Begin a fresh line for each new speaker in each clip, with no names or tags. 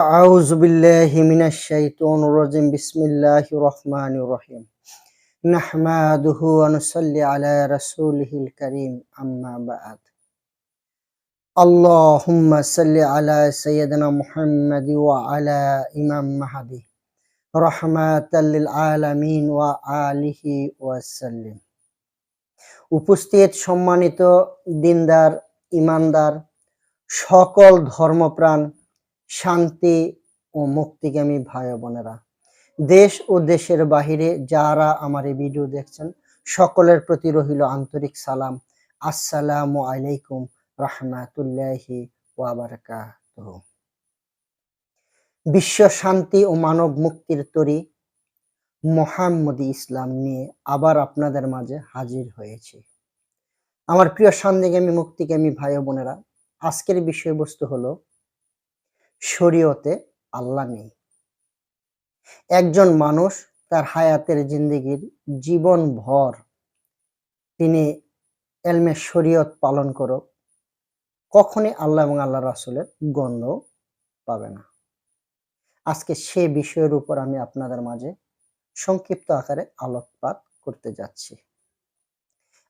أعوذ بالله من الشيطان الرجيم بسم الله الرحمن الرحيم نحمده ونصلي على رسوله الكريم أما بعد اللهم صل على سيدنا محمد وعلى إمام مهدي رحمة للعالمين وآله وسلم উপস্থিত সম্মানিত দিনদার ইমানদার সকল ধর্মপ্রাণ শান্তি ও মুক্তিগামী ভাই বোনেরা। দেশ ও দেশের বাহিরে যারা আমার এই ভিডিও দেখছেন, সকলের প্রতি রহিল আন্তরিক সালাম। আসসালামু আলাইকুম রহমাতুল্লাহি বিশ্ব শান্তি ও মানব মুক্তির তরি মোহাম্মদী ইসলাম নিয়ে আবার আপনাদের মাঝে হাজির হয়েছি। আমার প্রিয় শান্তিগামী, মুক্তিগামী ভাই বোনেরা, আজকের বিষয়বস্তু হলো শরীয়তে আল্লাহ নেই। একজন মানুষ তার হায়াতের জিন্দিগির জীবন ভর তিনি এলমে শরীয়ত পালন করুক, কখনই আল্লাহ এবং আল্লাহ রাসুলের গন্ধ পাবে না। আজকে সে বিষয়ের উপর আমি আপনাদের মাঝে সংক্ষিপ্ত আকারে আলোকপাত করতে যাচ্ছি।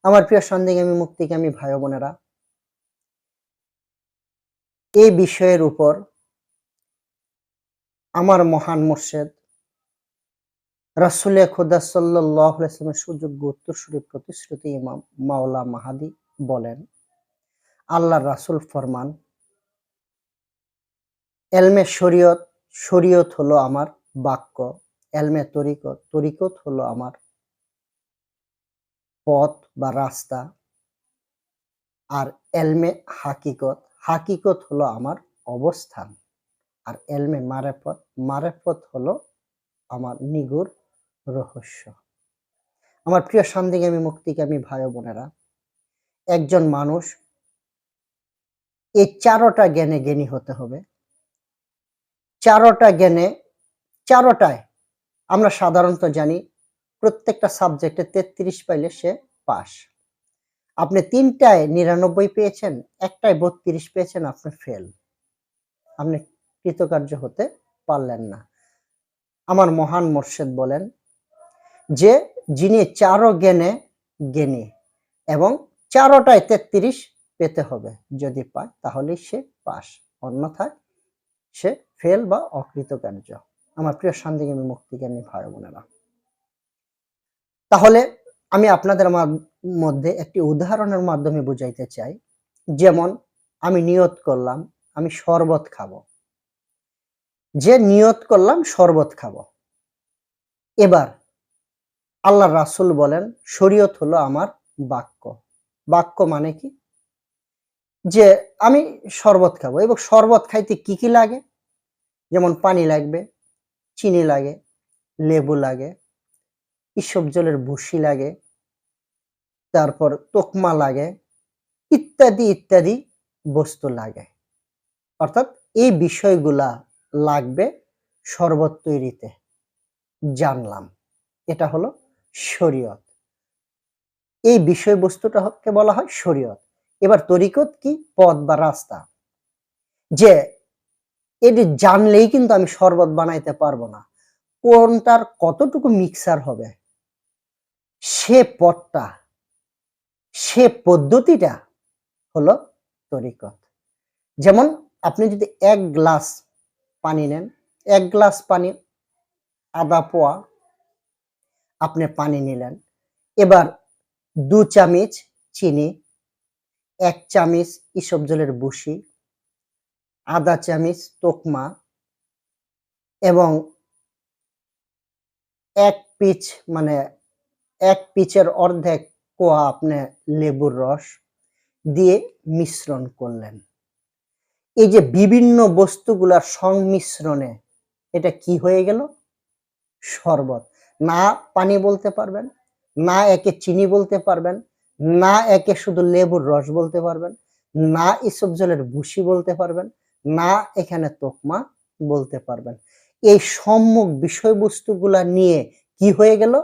আমার প্রিয় সন্দেগামী, মুক্তিগামী ভাই বোনেরা, এই বিষয়ের উপর আমার মহান মোর্শেদ। রাসুলে খুদা সাল্লামের সুযোগ্য উত্তরসূরি প্রতিশ্রুতি ইমাম মাওলা মাহাদি বলেন আল্লাহ রাসুল ফরমান, এলমে শরীয়ত শরীয়ত হলো আমার বাক্য, এলমে তরিকত তরিকত হলো আমার পথ বা রাস্তা, আর এলমে হাকিকত হাকিকত হলো আমার অবস্থান। আর এলমে মারেফত মারেফত হলো আমার নিগুর রহস্য। আমার প্রিয় শান্তিগামী মুক্তিগামী ভাই বোনেরা, একজন মানুষ এই চারোটা জ্ঞানে জ্ঞানী হতে হবে। চারোটা জ্ঞানে, চারোটায় আমরা সাধারণত জানি প্রত্যেকটা সাবজেক্টে তেত্রিশ পাইলে সে পাস। আপনি তিনটায় নিরানব্বই পেয়েছেন, একটায় বত্রিশ পেয়েছেন, আপনি ফেল। আপনি কৃতকার্য হতে পারলেন না। আমার মহান মোর্শেদ বলেন, যে যিনি চারো জ্ঞানে জ্ঞানী এবং চারোটায় তেত্রিশ পেতে হবে, যদি পায় তাহলে সে পাস, অন্যথায় সে ফেল বা অকৃতকার্য। আমার প্রিয় শান্তিগামী মুক্তিজ্ঞানী ভাই বোনেরা, তাহলে আমি আপনাদের মধ্যে একটি উদাহরণের মাধ্যমে বুঝাইতে চাই। যেমন, আমি নিয়ত করলাম, আমি শরবত খাব। যে নিয়ত করলাম শরবত খাব। এবার আল্লাহ রাসুল বলেন, শরীয়ত হলো আমার বাক্য। বাক্য মানে কি? যে আমি শরবত খাব এবং শরবত খাইতে কি কি লাগে? যেমন পানি লাগবে, চিনি লাগে, লেবু লাগে, ইসব জলের ভুসি লাগে, তারপর তোকমা লাগে, ইত্যাদি ইত্যাদি বস্তু লাগে। অর্থাৎ এই বিষয়গুলা লাগবে শরবত তৈরিতে। জানলাম। এটা হলো শরীয়ত। এই বিষয়বস্তুটাকে বলা হয় শরীয়ত। এবার তরিকত কি? পথ বা রাস্তা। যে এটি জানলেই কিন্তু আমি শরবত বানাইতে পারব না। কোনটার কতটুকু মিক্সার হবে? সে পথটা, সে পদ্ধতিটা হলো তরিকত। যেমন আপনি যদি এক গ্লাস পানি নেন। এক গ্লাস পানি, আদা, পোয়া আপনি পানি নিলেন। এবার দু চামিচ চিনি, এক চামিচ ইসব জলের বুসি, আধা চামিচ তোকমা এবং এক পিচ মানে এক পিচের অর্ধেক কোয়া আপনি লেবুর রস দিয়ে মিশ্রণ করলেন। এই যে বিভিন্ন বস্তুগুলার সংমিশ্রণে এটা কি হয়ে গেল? শরবত। না পানি বলতে পারবেন, না একে চিনি বলতে পারবেন, না একে শুধু লেবুর রস বলতে পারবেন, না ইসব জলের ভুসি বলতে পারবেন, না এখানে তোকমা বলতে পারবেন। এই সম্মুখ বিষয়বস্তুগুলা নিয়ে কি হয়ে গেল?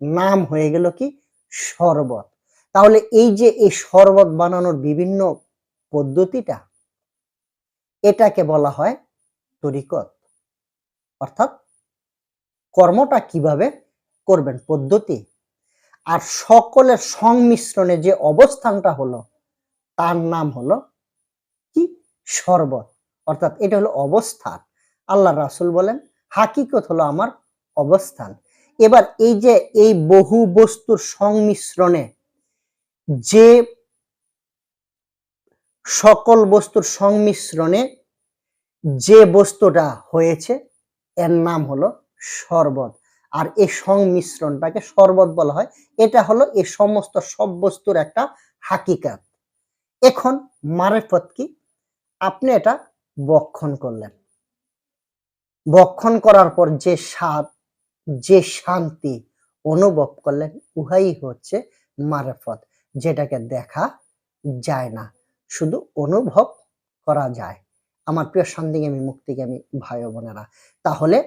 নাম হয়ে গেল কি? শরবত। তাহলে এই যে এই শরবত বানানোর বিভিন্ন পদ্ধতিটা এটাকে বলা হয় তরিকত। অর্থাৎ কর্মটা কীভাবে করবেন, পদ্ধতি। আর সকলের সংমিশ্রণে যে অবস্থানটা হলো, তার নাম হলো কি? শরবত। অর্থাৎ এটা হলো অবস্থান। আল্লাহ রাসুল বলেন, হাকিকত হলো আমার অবস্থান। এবার এই যে, এই বহু বস্তুর সংমিশ্রণে যে সকল বস্তুর সংমিশ্রণে যে বস্তুটা হয়েছে, এর নাম হলো শরবত। আর এই সংমিশ্রণটাকে শরবত বলা হয়। এটা হলো এই সমস্ত সব বস্তুর একটা হাকিকাত। এখন মারেফত কি? আপনি এটা বক্ষণ করলেন। বক্ষণ করার পর যে স্বাদ, যে শান্তি অনুভব করলেন, উহাই হচ্ছে মারেফত। যেটাকে দেখা যায় না। শুধু অনুভব করা যায়। আমার প্রিয় শান্তিগামী মুক্তিগামী ভাই বোনেরা। তাহলে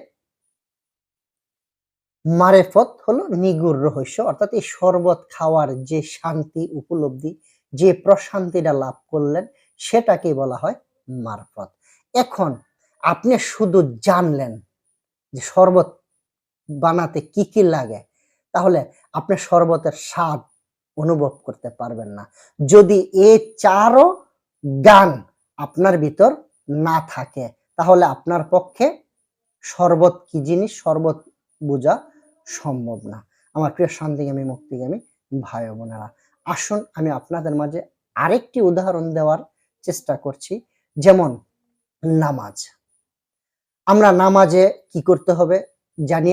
মারেফত হলো নিগুর রহস্য, অর্থাৎ এই শরবত খাওয়ার যে শান্তি উপলব্ধি, যে প্রশান্তিটা লাভ করলেন সেটাকে বলা হয় মারফত। এখন আপনি শুধু জানলেন যে শরবত বানাতে কি কি লাগে, তাহলে আপনি শরবতের স্বাদ অনুভব করতে পারবেন না। যদি এই চারও গান আপনার ভিতর না থাকে, তাহলে আপনার পক্ষে শরবত কি জিনিস? শরবত বোঝা সম্ভব না। আমার প্রিয় শান্তিগামী, মুক্তিগামী ভাই বোনেরা, আসুন আমি আপনাদের মাঝে আরেকটি উদাহরণ দেওয়ার চেষ্টা করছি। যেমন নামাজ। আমরা নামাজে কি করতে হবে? জানি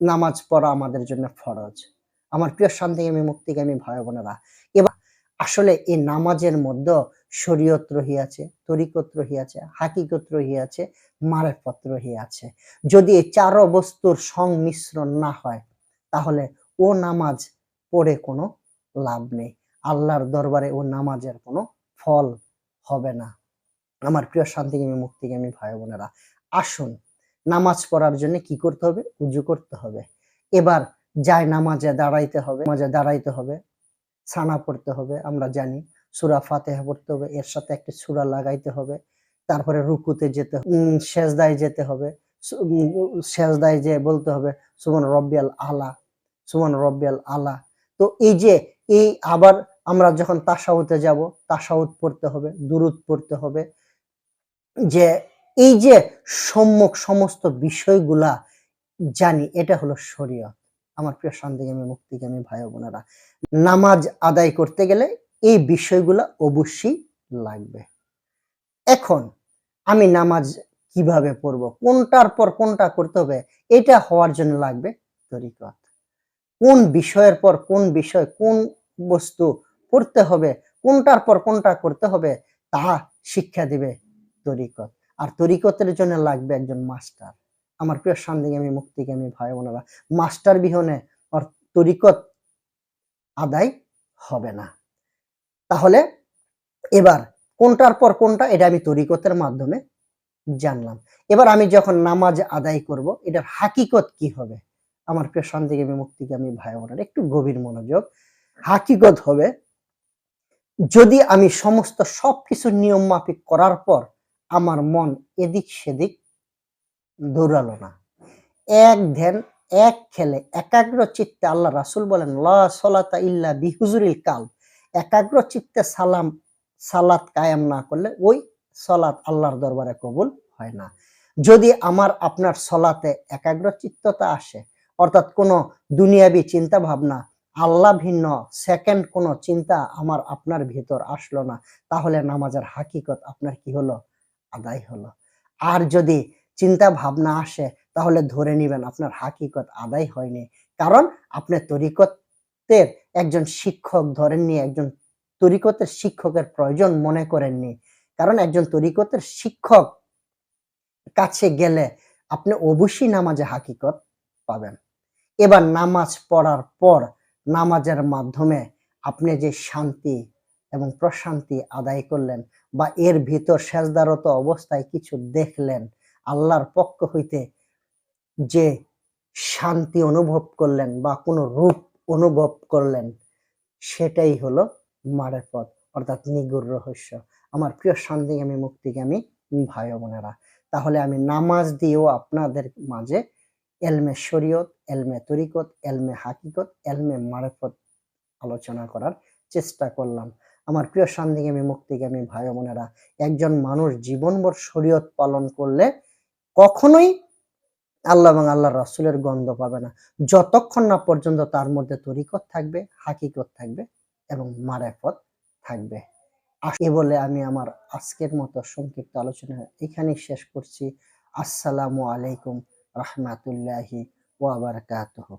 নামাজ পড়া আমাদের জন্য ফরজ। আমার প্রিয় শান্তিগামী মুক্তিগামী ভাই বোনেরা এবার আসলে এই নামাজের মধ্যে শরীয়ত রহিয়াছে, তরিকত রহিয়াছে, হাকিকত রহিয়াছে, মারেফত রহিয়াছে। যদি এই চার বস্তুর সংমিশ্রণ না হয়, তাহলে ও নামাজ পড়ে কোনো লাভ নেই। আল্লাহর দরবারে ও নামাজের কোনো ফল হবে না। আমার প্রিয় শান্তিগামী মুক্তিগামী ভাই বোনেরা আসুন, নামাজ পড়ার জন্য কি করতে হবে? উজু করতে হবে। এবার যায় নামাজে দাঁড়াইতে হবে, নামাজে দাঁড়াইতে হবে, ছানা পড়তে হবে, আমরা জানি। সুরা ফাতেহা পড়তে হবে, এর সাথে একটা সুরা লাগাইতে হবে, তারপরে রুকুতে যেতে সেজদায় যেতে হবে সেজদায় যে বলতে হবে সুমন রব্বিয়াল আলা সুমন রব্বিয়াল আলা। তো এই যে, এই আবার আমরা যখন তাসাউতে যাব, তাসাউত পড়তে হবে, দুরুদ পড়তে হবে, যে এই যে সম্মুখ সমস্ত বিষয়গুলা জানি, এটা হলো শরীয়ত। আমার প্রিয় শান্তিগামী মুক্তিগামী ভাই বোনেরা, নামাজ আদায় করতে গেলে এই বিষয়গুলো অবশ্যই লাগবে। এখন আমি নামাজ কীভাবে পড়ব, কোনটার পর কোনটা করতে হবে, এটা হওয়ার জন্য লাগবে তরিকত। কোন বিষয়ের পর কোন বিষয়, কোন বস্তু পড়তে হবে, কোনটার পর কোনটা করতে হবে, তা শিক্ষা দিবে তরিকত। আর তরিকতের জন্য লাগবে একজন মাস্টার। আমার প্রিয় শান্তিগামী মুক্তিগামী ভাই বোনেরা মাস্টার বিহনে আর তরিকত আদায় হবে না। তাহলে এবার কোনটার পর কোনটা, এটা আমি তরিকতের মাধ্যমে জানলাম। এবার আমি যখন নামাজ আদায় করব, এটার হাকিকত কি হবে? আমার প্রিয় শান্তিগামী মুক্তিগামী ভাই বোনেরা, একটু গভীর মনোযোগ। হাকিকত হবে, যদি আমি সমস্ত সবকিছু নিয়ম মাফিক করার পর আমার মন এদিক সেদিক দৌড়ালো না। এক ধ্যান, এক খেলে একাগ্র চিত্তে আল্লাহ রাসুল বলেন সলাতা ইল্লা বিহুজুরিল কাল একাগ্র চিত্তে সালাম, সালাত কায়াম না করলে ওই সলাত আল্লাহর দরবারে কবুল হয় না। যদি আমার, আপনার সলাতে একাগ্র চিত্ততা আসে, অর্থাৎ কোনো দুনিয়াবি চিন্তা ভাবনা আল্লাহ ভিন্ন সেকেন্ড কোনো চিন্তা আমার আপনার ভিতর আসলো না, তাহলে নামাজের হাকিকত আপনার কি হলো? আদায় হলো। আর যদি চিন্তা ভাবনা আসে, তাহলে ধরে নেবেন আপনার হাকিকত আদায় হয়নি। কারণ আপনি তরিকতের একজন শিক্ষক ধরেননি একজন তরিকতের শিক্ষকের প্রয়োজন মনে করেননি। কারণ একজন তরিকতের শিক্ষক কাছে গেলে আপনি অবশ্যই নামাজে হাকিকত পাবেন। এবার নামাজ পড়ার পর নামাজের মাধ্যমে আপনি যে শান্তি এবং প্রশান্তি আদায় করলেন বা এর ভিতর সেজদারত অবস্থায় কিছু দেখলেন আল্লাহর পক্ষ হইতে যে শান্তি অনুভব করলেন বা কোনো রূপ অনুভব করলেন, সেটাই হলো মারেফত অর্থাৎ নিগুর রহস্য। আমার প্রিয় শান্তিগামী, মুক্তিগামী ভাই বোনেরা, তাহলে আমি নামাজ দিয়েও আপনাদের মাঝে এলমে শরীয়ত, এলমে তরিকত, এলমে হাকিকত, এলমে মারেফত আলোচনা করার চেষ্টা করলাম। আমার প্রিয় শান্তিগামী, মুক্তিগামী ভাই বোনেরা, একজন মানুষ জীবনভর শরীয়ত পালন করলে কখনোই আল্লাহ এবং আল্লাহ রসুলের গন্ধ পাবে না। যতক্ষণ না পর্যন্ত তার মধ্যে তরিকত থাকবে, হাকিকত থাকবে এবং মারেফত থাকবে। এ বলে আমি আমার আজকের মতো সংক্ষিপ্ত আলোচনা এখানেই শেষ করছি। আসসালামু আলাইকুম রহমাতুল্লাহি ওয়াবারাকাতুহু